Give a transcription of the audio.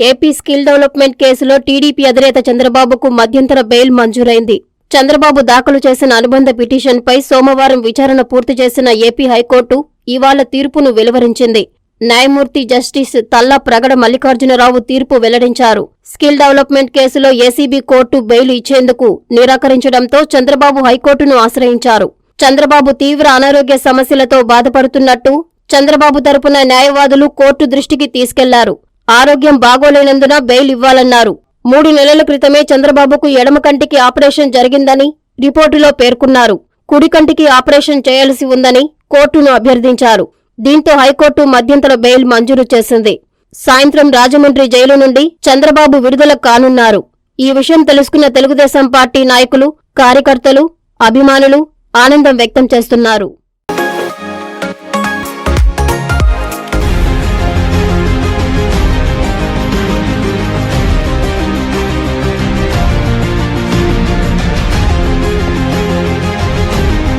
AP skill development కేసులో TDP అధినేత చంద్రబాబుకు మధ్యంతర బెయిల్ మంజూరైంది. చంద్రబాబు దాఖలు చేసిన అనుబంధ పిటిషన్పై సోమవారం విచారణ పూర్తి చేసిన ఏపీ హైకోర్టు ఇవాళ తీర్పును వెలువరించింది. న్యాయమూర్తి జస్టిస్ తల్లా ప్రగడ మల్లికార్జునరావు తీర్పు వెల్లడించారు. స్కిల్ డెవలప్మెంట్ కేసులో ఏసీబీ కోర్టు బెయిల్ ఇచ్చేందుకు నిరాకరించడంతో చంద్రబాబు హైకోర్టును ఆశ్రయించారు. చంద్రబాబు తీవ్ర అనారోగ్య సమస్యలతో బాధపడుతున్నట్టు చంద్రబాబు తరపున న్యాయవాదులు కోర్టు దృష్టికి తీసుకెళ్ళారు. ఆరోగ్యం బాగోలేనందున బెయిల్ ఇవ్వాలన్నారు. మూడు నెలల క్రితమే చంద్రబాబుకు ఎడమ కంటికి ఆపరేషన్ జరిగిందని రిపోర్టులో పేర్కొన్నారు. కుడి కంటికి ఆపరేషన్ చేయాల్సి ఉందని కోర్టును అభ్యర్థించారు. దీంతో హైకోర్టు మధ్యంతర బెయిల్ మంజూరు చేసింది. సాయంత్రం రాజమండ్రి జైలు నుండి చంద్రబాబు విడుదల కానున్నారు. ఈ విషయం తెలుసుకున్న తెలుగుదేశం పార్టీ నాయకులు కార్యకర్తలు అభిమానులు ఆనందం వ్యక్తం చేస్తున్నారు.